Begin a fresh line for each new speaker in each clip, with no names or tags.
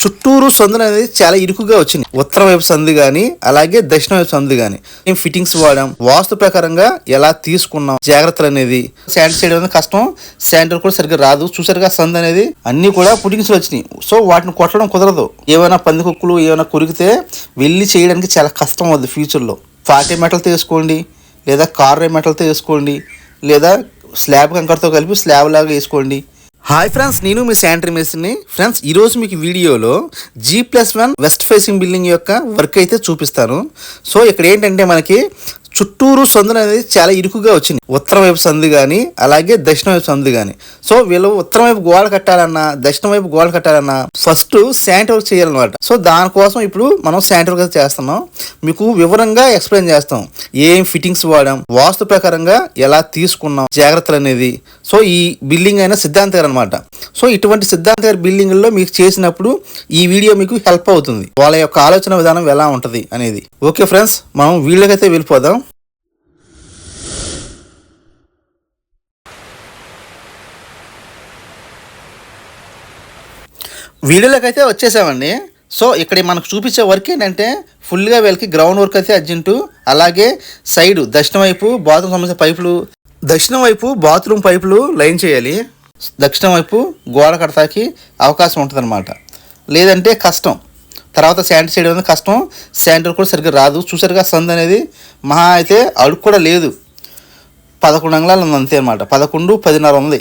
చుట్టూరు సందులు అనేది చాలా ఇరుకుగా వచ్చింది. ఉత్తర వైపు సందు గాని అలాగే దక్షిణ వైపు సందు గాని. మేము ఫిట్టింగ్స్ వాడాం. వాస్తు ప్రకారంగా ఎలా తీసుకున్నాం జాగ్రత్తలు అనేది. శానిటైజ్ చేయడం అనేది కష్టం. శానిటైజర్ కూడా సరిగ్గా రాదు. చూసారుగా సందు అనేది అన్ని కూడా పుట్టింగ్స్ వచ్చినాయి. సో వాటిని కొట్టడం కుదరదు. ఏమైనా పందికొక్కులు ఏమైనా కొరికితే వెళ్ళి చేయడానికి చాలా కష్టం అవుతుంది ఫ్యూచర్లో ఫార్టీ మెటల్తో వేసుకోండి లేదా కార్ మెటల్తో వేసుకోండి లేదా స్లాబ్ కంకరతో కలిపి స్లాబ్ లాగా వేసుకోండి. హాయ్ ఫ్రెండ్స్ నేను మీ శాంట్రీ మేస్ని ఫ్రెండ్స్ ఈరోజు మీకు వీడియోలో G plus one west facing building యొక్క వర్క్ అయితే చూపిస్తాను. సో ఇక్కడ ఏంటంటే మనకి చుట్టూరు సందులు అనేది చాలా ఇరుకుగా వచ్చింది ఉత్తరం వైపు సందు కానీ అలాగే దక్షిణ వైపు సందు కానీ సో వీళ్ళు ఉత్తరం వైపు గోడ కట్టాలన్నా దక్షిణ వైపు గోడ కట్టాలన్నా ఫస్ట్ శానిటరీ వర్క్ చేయాలన్నమాట. సో దానికోసం ఇప్పుడు మనం శానిటరీ వర్క్ చేస్తున్నాం. మీకు వివరంగా ఎక్స్ప్లెయిన్ చేస్తాం. ఏం ఫిట్టింగ్స్ వాడాం వాస్తు ప్రకారంగా ఎలా తీసుకున్నాం జాగ్రత్తలు అనేది. సో ఈ బిల్డింగ్ అయిన సిద్ధాంత గారు అనమాట సో ఇటువంటి సిద్ధాంత గారి బిల్డింగ్లో మీకు చేసినప్పుడు ఈ వీడియో మీకు హెల్ప్ అవుతుంది. వాళ్ళ యొక్క ఆలోచన విధానం ఎలా ఉంటుంది అనేది. ఓకే ఫ్రెండ్స్ మనం వీళ్ళకైతే వెళ్ళిపోదాం. వీడియోలోకైతే వచ్చేసామండి. సో ఇక్కడ మనకు చూపించే వర్క్ ఏంటంటే ఫుల్గా వీళ్ళకి గ్రౌండ్ వర్క్ అయితే అర్జెంటు. అలాగే సైడ్ దక్షిణ వైపు బాత్రూమ్ సంబంధించిన పైపులు దక్షిణం వైపు బాత్రూమ్ పైపులు లైన్ చేయాలి. దక్షిణం వైపు గోడ కడతాకి అవకాశం ఉంటుంది లేదంటే కష్టం. తర్వాత శానిటైజ్ చేయడం అనేది కష్టం. శానిటర్ కూడా సరిగ్గా రాదు. చూసారుగా సంద్ అనేది మహా అయితే అడుగు కూడా లేదు. పదకొండు అంగళాలు ఉంది అంతే అనమాట పదకొండు పదిన్నర ఉంది.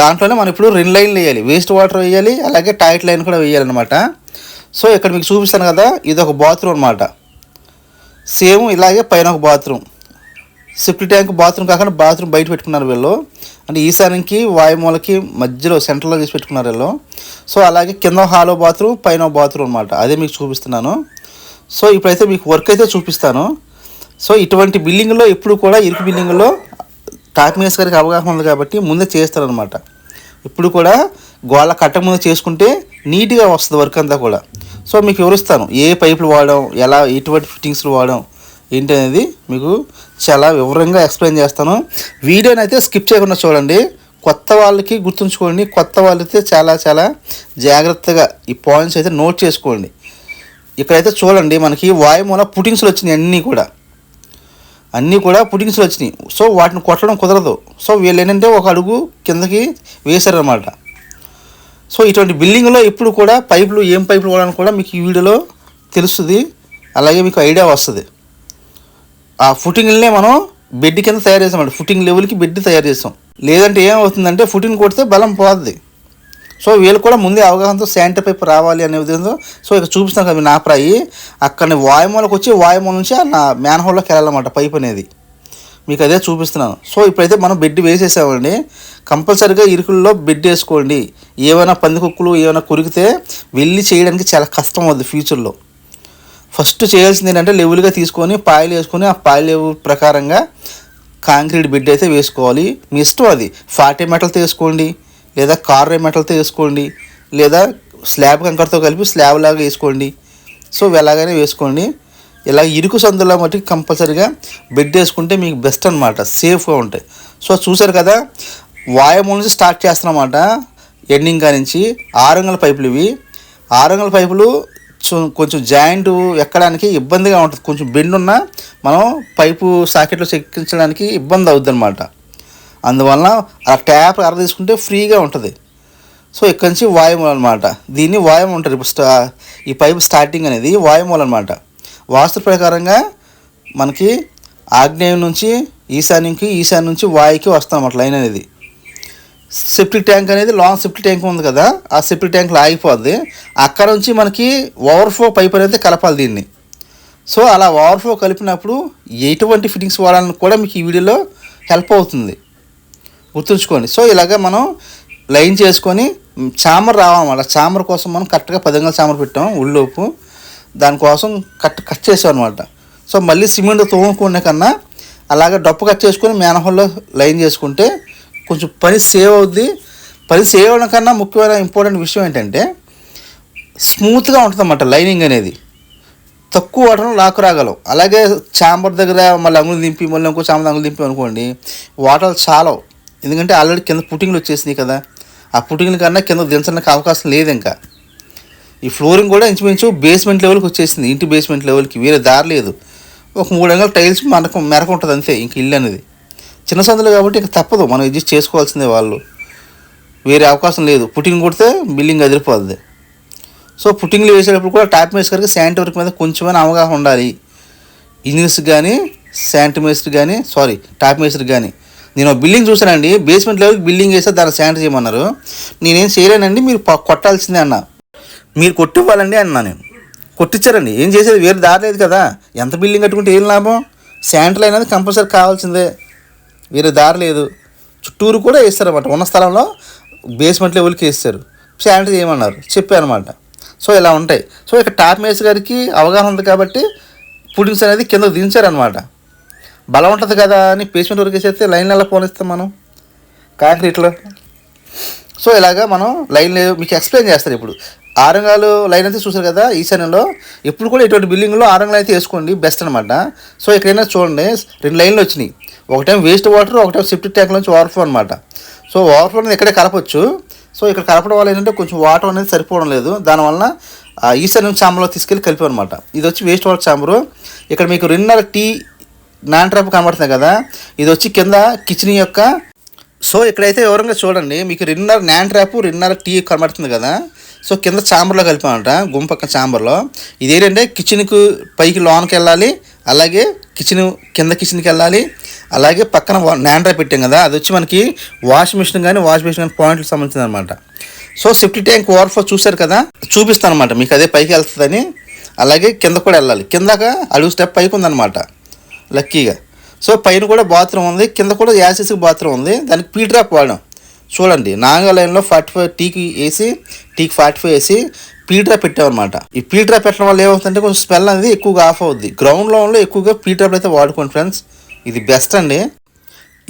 దాంట్లోనే మనం ఇప్పుడు రెండు లైన్లు వేయాలి. వేస్ట్ వాటర్ వేయాలి. అలాగే టాయిట్ లైన్ కూడా వేయాలన్నమాట. సో ఇక్కడ మీకు చూపిస్తాను కదా ఇది ఒక బాత్రూమ్ అనమాట సేమ్ ఇలాగే పైన ఒక బాత్రూమ్. సిఫ్ట్ ట్యాంక్ బాత్రూమ్ కాకుండా బాత్రూమ్ బయట పెట్టుకున్నారు వీళ్ళు. అంటే ఈశాన్యంకి వాయుమూలకి మధ్యలో సెంటర్లో తీసి పెట్టుకున్నారు వీళ్ళు. సో అలాగే కింద హాలో బాత్రూమ్ పైన బాత్రూమ్ అనమాట అదే మీకు చూపిస్తున్నాను. సో ఇప్పుడైతే మీకు వర్క్ అయితే చూపిస్తాను. సో ఇటువంటి బిల్డింగ్లో ఎప్పుడు కూడా ఇరుకు బిల్డింగ్లో టాప్ మేస్ గారికి అవగాహన ఉంది కాబట్టి ముందే చేస్తారనమాట ఇప్పుడు కూడా గోళ కట్ట ముందు చేసుకుంటే నీట్గా వస్తుంది వర్క్ అంతా కూడా. సో మీకు వివరిస్తాను. ఏ పైపులు వాడడం ఎలా ఎటువంటి ఫిట్టింగ్స్లు వాడడం ఏంటి అనేది మీకు చాలా వివరంగా ఎక్స్ప్లెయిన్ చేస్తాను. వీడియోని అయితే స్కిప్ చేయకుండా చూడండి. కొత్త వాళ్ళకి గుర్తుంచుకోండి. కొత్త వాళ్ళైతే చాలా చాలా జాగ్రత్తగా ఈ పాయింట్స్ అయితే నోట్ చేసుకోండి. ఇక్కడైతే చూడండి మనకి వాయుమూల పుటింగ్స్లు వచ్చినాయి అన్నీ కూడా. అన్నీ కూడా పుటింగ్స్లు వచ్చినాయి. సో వాటిని కొట్టడం కుదరదు. సో వీళ్ళు ఏంటంటే ఒక అడుగు కిందకి వేశారనమాట సో ఇటువంటి బిల్డింగ్లో ఎప్పుడు కూడా పైపులు ఏం పైపులు కూడా మీకు ఈ వీడియోలో తెలుస్తుంది. అలాగే మీకు ఐడియా వస్తుంది. ఆ ఫుటింగ్లనే మనం బెడ్ కింద తయారు చేసామండి ఫుటింగ్ లెవెల్కి బెడ్ తయారు చేస్తాం. లేదంటే ఏమవుతుందంటే ఫుటింగ్ కొడితే బలం పోద్ది. సో వీళ్ళు కూడా ముందే అవగాహనతో శానిటరీ పైప్ రావాలి అనే ఉద్దేశంతో సో ఇక చూపిస్తాను కదా మీ నాపరాయి. అక్కడ వాయుమూలకు వచ్చి వాయుమూల నుంచి ఆ నా మ్యాన్ హోల్లోకి వెళ్ళాలన్నమాట పైప్ అనేది. మీకు అదే చూపిస్తున్నాను. సో ఇప్పుడైతే మనం బెడ్ వేసేసామండి. కంపల్సరీగా ఇరుకుల్లో బెడ్ వేసుకోండి. ఏమైనా పందికొక్కులు ఏమైనా కొరికితే వెళ్ళి చేయడానికి చాలా కష్టం అవుద్ది ఫ్యూచర్లో ఫస్ట్ చేయాల్సింది ఏంటంటే లెవెల్గా తీసుకొని పాయలు వేసుకొని ఆ పాయలు లెవెల్ ప్రకారంగా కాంక్రీట్ బెడ్ అయితే వేసుకోవాలి. మీ ఇష్టం అది. ఫార్టీ మెటల్తో వేసుకోండి లేదా కార్రే మెటల్తో వేసుకోండి లేదా స్లాబ్ కంకరతో కలిపి స్లాబ్ లాగా వేసుకోండి. సో ఎలాగైనా వేసుకోండి. ఇలా ఇరుకు సందులో మట్టుకు కంపల్సరీగా బెడ్ వేసుకుంటే మీకు బెస్ట్ అనమాట సేఫ్గా ఉంటాయి. సో చూసారు కదా వాయుమూల నుంచి స్టార్ట్ చేస్తున్నమాట ఎండింగ్ నుంచి ఆరంగల పైపులు ఇవి. ఆరంగల పైపులు కొంచెం జాయింట్ ఎక్కడానికి ఇబ్బందిగా ఉంటుంది. కొంచెం బెండ్ ఉన్నా మనం పైపు సాకెట్లో చెక్కించడానికి ఇబ్బంది అవుద్ది అనమాట అందువలన ఆ ట్యాప్ అర తీసుకుంటే ఫ్రీగా ఉంటుంది. సో ఇక్కడి నుంచి వాయుమూల అనమాట దీన్ని వాయుమూల ఉంటుంది ఇప్పుడు స్టా ఈ పైపు స్టార్టింగ్ అనేది వాయుమూల అనమాట వాస్తు ప్రకారంగా మనకి ఆగ్నేయం నుంచి ఈశాన్యంకి ఈశాన్యం నుంచి వాయుకి వస్తాం అన్నమాట లైన్ అనేది. సెప్టిక్ ట్యాంక్ అనేది లాంగ్ సెప్టిక్ ట్యాంక్ ఉంది కదా ఆ సెప్టిక్ ట్యాంక్లో ఆగిపోద్ది అక్కడ నుంచి మనకి ఓవర్ఫ్లో పైప్ అనేది కలపాలి దీన్ని. సో అలా ఓవర్ఫ్లో కలిపినప్పుడు ఎటువంటి ఫిట్టింగ్స్ వాడాలని కూడా మీకు ఈ వీడియోలో హెల్ప్ అవుతుంది. గుర్తుంచుకోండి. సో ఇలాగ మనం లైన్ చేసుకొని చామర్ రావాలన్నమాట. చామర్ కోసం మనం కరెక్ట్గా పదింగల చామర్ పెట్టాం ఉళ్ళోపు దానికోసం కట్ కట్ చేసాం అనమాట సో మళ్ళీ సిమెంట్ తోముకునే కన్నా అలాగే డప్పు కట్ చేసుకొని మేనహోల్లో లైన్ చేసుకుంటే కొంచెం పని సేవ్ అవుద్ది పని సేవ్ అవ్వడం కన్నా ముఖ్యమైన ఇంపార్టెంట్ విషయం ఏంటంటే స్మూత్గా ఉంటుంది అన్నమాట లైనింగ్ అనేది. తక్కువ వాటర్లో లాక్ రాగలవు. అలాగే చాంబర్ దగ్గర మళ్ళీ అంగులు దింపి మళ్ళీ ఇంకో చాంబర్ అంగులు దింపి అనుకోండి వాటర్ చాలవు. ఎందుకంటే ఆల్రెడీ కింద పుట్టింగ్లు వచ్చేసినాయి కదా. ఆ పుట్టింగ్ల కన్నా కింద దించడానికి అవకాశం లేదు ఇంకా. ఈ ఫ్లోరింగ్ కూడా ఇంచుమించు బేస్మెంట్ లెవెల్కి వచ్చేసింది. ఇంటి బేస్మెంట్ లెవెల్కి వేరే దారి లేదు. ఒక మూడు అంగల టైల్స్ మనకు మెరక ఉంటుంది అంతే ఇంక ఇల్లు అనేది. చిన్న సందులు కాబట్టి ఇక తప్పదు. మనం ఇది చేసుకోవాల్సిందే వాళ్ళు. వేరే అవకాశం లేదు. పుట్టింగ్ కొడితే బిల్డింగ్ అదిరిపోద్ది. సో పుట్టింగ్లు వేసేటప్పుడు కూడా టాప్ మేస్కర్కి శాంట్ వర్క్ మీద కొంచెమైనా అవగాహన ఉండాలి. ఇంజనీర్స్ కానీ శాంట్ మేస్టర్ కానీ సారీ టాప్ మేస్టర్ కానీ నేను బిల్డింగ్ చూసానండి బేస్మెంట్ లెవెల్కి బిల్డింగ్ వేస్తే దాన్ని శాంట్ చేయమన్నారు. నేనేం చేయలేనండి. మీరు కొట్టాల్సిందే అన్న. మీరు కొట్టివ్వాలండి అన్నా నేను. కొట్టించారండి ఏం చేసేది? వేరే దారి లేదు కదా. ఎంత బిల్డింగ్ కట్టుకుంటే ఏం లాభం? శానిటరీ అనేది కంపల్సరీ కావాల్సిందే. వేరే దారి లేదు. చుట్టూరు కూడా వేస్తారన్నమాట. ఉన్న స్థలంలో బేస్మెంట్ లెవెల్కి వేస్తారు. శానిటరీ చేయమన్నారు చెప్పారనమాట సో ఇలా ఉంటాయి. సో ఇక టాప్ మేస్ గారికి అవగాహన ఉంది కాబట్టి పుడింగ్స్ అనేది కింద దించారనమాట బలం ఉంటుంది కదా అని బేస్మెంట్ వరకు వేసేస్తే లైన్ ఎలా పోనిస్తాం మనం. కాంక్రీట్లో. సో ఇలాగా మనం లైన్ మీకు ఎక్స్ప్లెయిన్ చేస్తారు ఇప్పుడు. ఆరంగాలు లైన్ అయితే చూసారు కదా ఈశాన్యంలో ఎప్పుడు కూడా ఇటువంటి బిల్డింగ్లో ఆరంగాలు అయితే వేసుకోండి. బెస్ట్ అనమాట సో ఇక్కడైనా చూడండి. రెండు లైన్లు వచ్చినాయి. ఒకటేమో వేస్ట్ వాటర్ ఒకటేమో సెప్టిక్ ట్యాంక్ నుంచి ఓవర్ఫ్లో అనమాట సో ఓవర్ఫ్లో అనేది ఇక్కడే కలపచ్చు. సో ఇక్కడ కలపడం వల్ల ఏంటంటే కొంచెం వాటర్ అనేది సరిపోవడం లేదు. దానివల్ల ఈసారి ఈశాన్యం చాంబర్లో తీసుకెళ్ళి కలిపి అనమాట ఇది వచ్చి వేస్ట్ వాటర్ చాంబరు ఇక్కడ మీకు రెండున్నర టీ నాన్ ట్రాప్ కనబడుతుంది కదా. ఇది వచ్చి కింద కిచెన్ యొక్క సో ఇక్కడైతే వివరంగా చూడండి. మీకు రెండున్నర నాన్ ట్రాప్ రెండున్నర టీ కనబడుతుంది కదా. సో కింద చాంబర్లో కలిపామంట గుమ్మ పక్కన చాంబర్లో ఇదేంటంటే కిచెన్కు పైకి లోన్కి వెళ్ళాలి అలాగే కిచెన్ కింద కిచెన్కి వెళ్ళాలి. అలాగే పక్కన వా- పెట్టాం కదా అది వచ్చి మనకి వాష్ మిషన్ కానీ వాష్ మిషన్ కానీ పాయింట్కి సంబంధించింది అనమాట సో సెఫ్టీ ట్యాంక్ ఓవర్ఫ్లో చూశారు కదా చూపిస్తాను అనమాట మీకు అదే పైకి వెళ్తుందని. అలాగే కింద కూడా వెళ్ళాలి. కిందక అడుగు స్టెప్ పైకి ఉందన్నమాట లక్కీగా సో పైన కూడా బాత్రూమ్ ఉంది కింద కూడా యాసిస్ బాత్రూమ్ ఉంది దానికి పీ డ్రాప్ చూడండి నాగాలయంలో ఫార్టీ ఫైవ్ టీకి వేసి టీకి ఫార్టీ ఫైవ్ వేసి పీ పెట్టామన్నమాట. ఈ పీ పెట్టడం వల్ల ఏమవుతుందంటే కొంచెం స్మెల్ అనేది ఎక్కువగా ఆఫ్ అవుద్ది. గ్రౌండ్ లెవెల్లో ఎక్కువగా పీ అయితే వాడుకోండి ఫ్రెండ్స్ ఇది బెస్ట్ అండి.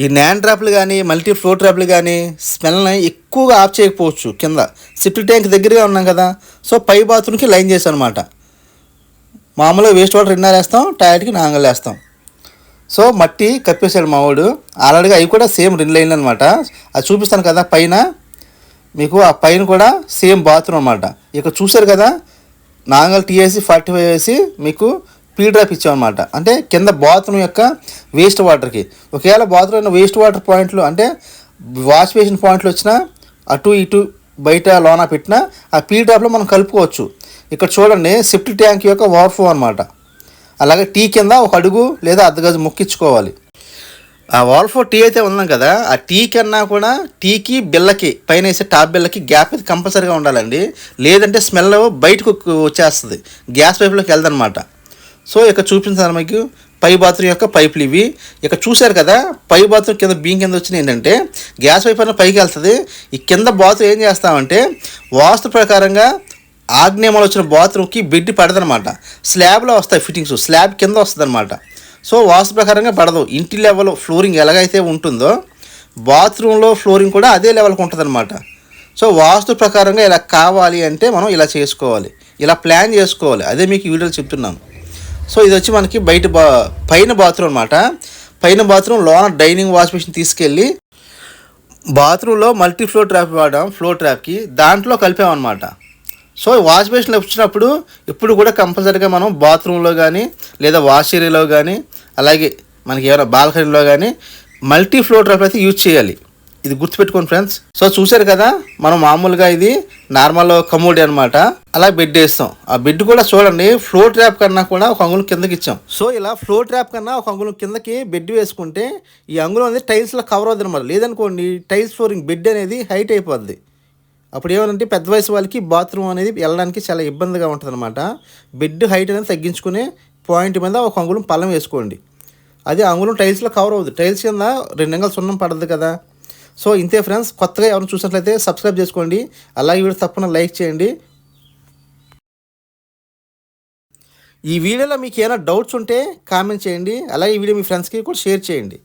ఈ నాన్ డ్రాప్లు కానీ మల్టీ ఫ్లోర్ డ్రాప్లు కానీ స్మెల్ని ఎక్కువగా ఆఫ్ చేయకపోవచ్చు కింద. సిఫ్టీ ట్యాంక్ దగ్గరగా ఉన్నాం కదా సో పై బాత్రూమ్కి లైన్ చేసాం అనమాట మామూలుగా వేస్ట్ వాటర్ ఇన్నారేస్తాం వేస్తాం నాంగలేస్తాం వేస్తాం. సో మట్టి కప్పేశాడు మావాడు ఆల్రెడీగా అవి కూడా సేమ్ రెండు లైన్లు అనమాట అది చూపిస్తాను కదా పైన. మీకు ఆ పైన కూడా సేమ్ బాత్రూమ్ అనమాట ఇక్కడ చూశారు కదా నాంగల్ టీఏసి ఫార్టీ ఫైవ్ వేసి మీకు పీ డ్రాప్ ఇచ్చామన్నమాట అంటే కింద బాత్రూమ్ యొక్క వేస్ట్ వాటర్కి. ఒకవేళ బాత్రూమ్ వేస్ట్ వాటర్ పాయింట్లు అంటే వాష్ బేసిన్ పాయింట్లు వచ్చినా అటు ఇటు బయట లోన పెట్టినా ఆ పీ డ్రాప్లో మనం కలుపుకోవచ్చు. ఇక్కడ చూడండి సిఫ్ట్ ట్యాంక్ యొక్క ఓవర్ఫ్లో అనమాట అలాగే టీ కింద ఒక అడుగు లేదా అర్ధగజు ముక్కించుకోవాలి ఆ వాల్ఫో టీ అయితే ఉన్నాం కదా ఆ టీ కన్నా కూడా టీకి బిల్లకి పైన వేసే టాప్ బిల్లకి గ్యాప్ అయితే కంపల్సరీగా ఉండాలండి. లేదంటే స్మెల్ బయటకు వచ్చేస్తుంది. గ్యాస్ పైపులోకి వెళ్దనమాట. సో ఇక్కడ చూపించాను మీకు పై బాత్రూమ్ యొక్క పైపులు ఇవి. ఇక్కడ చూశారు కదా పై బాత్రూమ్ కింద బీం కింద వచ్చిన ఏంటంటే గ్యాస్ పైప్ అయినా పైకి వెళ్తుంది. ఈ కింద బాత్రూమ్ ఏం చేస్తామంటే వాస్తు ప్రకారంగా ఆగ్నేయంలో వచ్చిన బాత్రూమ్కి బెడ్ పడదనమాట. స్లాబ్లో వస్తాయి ఫిట్టింగ్స్. స్లాబ్ కింద వస్తుంది అనమాట సో వాస్తు ప్రకారంగా పడదు. ఇంటి లెవెల్ ఫ్లోరింగ్ ఎలాగైతే ఉంటుందో బాత్రూంలో ఫ్లోరింగ్ కూడా అదే లెవెల్కి ఉంటుందన్నమాట సో వాస్తు ప్రకారంగా ఇలా కావాలి అంటే మనం ఇలా చేసుకోవాలి. ఇలా ప్లాన్ చేసుకోవాలి. అదే మీకు వీడియోలో చెప్తున్నాను. సో ఇది వచ్చి మనకి బయట బా పైన బాత్రూమ్ అనమాట పైన బాత్రూమ్ లోన డైనింగ్ వాష్ మిషన్ తీసుకెళ్ళి బాత్రూంలో మల్టీ ఫ్లోర్ ట్రాప్ వాడాం. ఫ్లోర్ ట్రాప్కి దాంట్లో కలిపామన్నమాట. సో వాష్ బేసిన్లో వచ్చినప్పుడు ఇప్పుడు కూడా కంపల్సరీగా మనం బాత్రూంలో కానీ లేదా వాష్ ఏరియాలో కానీ అలాగే మనకి ఏమైనా బాల్కనీలో కానీ మల్టీ ఫ్లోర్ ట్రాప్ అయితే యూజ్ చేయాలి. ఇది గుర్తుపెట్టుకోండి ఫ్రెండ్స్. సో చూశారు కదా మనం మామూలుగా ఇది నార్మల్ కమోడి అనమాట అలా బెడ్ వేస్తాం. ఆ బెడ్ కూడా చూడండి ఫ్లోర్ ట్రాప్ కన్నా కూడా ఒక అంగుళం కిందకి ఇచ్చాం. సో ఇలా ఫ్లోర్ ట్రాప్ కన్నా ఒక అంగుళం కిందకి బెడ్ వేసుకుంటే ఈ అంగుళం అనేది టైల్స్లో కవర్ అవుతుంది అనమాట లేదనుకోండి టైల్స్ ఫ్లోరింగ్ బెడ్ అనేది హైట్ అయిపోద్ది. అప్పుడు ఏమంటే పెద్ద వయసు వాళ్ళకి బాత్రూమ్ అనేది వెళ్ళడానికి చాలా ఇబ్బందిగా ఉంటుంది అనమాట బెడ్ హైట్ అనేది తగ్గించుకునే పాయింట్ మీద ఒక అంగుళం పళ్ళం వేసుకోండి. అది అంగుళం టైల్స్లో కవర్ అవుతుంది టైల్స్ కింద రెండు అంగలు సున్నం పడదు కదా. సో ఇంతే ఫ్రెండ్స్. కొత్తగా ఎవరైనా చూసినట్లయితే సబ్స్క్రైబ్ చేసుకోండి. అలాగే వీడియో తప్పకుండా లైక్ చేయండి. ఈ వీడియోలో మీకు ఏమైనా డౌట్స్ ఉంటే కామెంట్ చేయండి. అలాగే ఈ వీడియో మీ ఫ్రెండ్స్కి కూడా షేర్ చేయండి.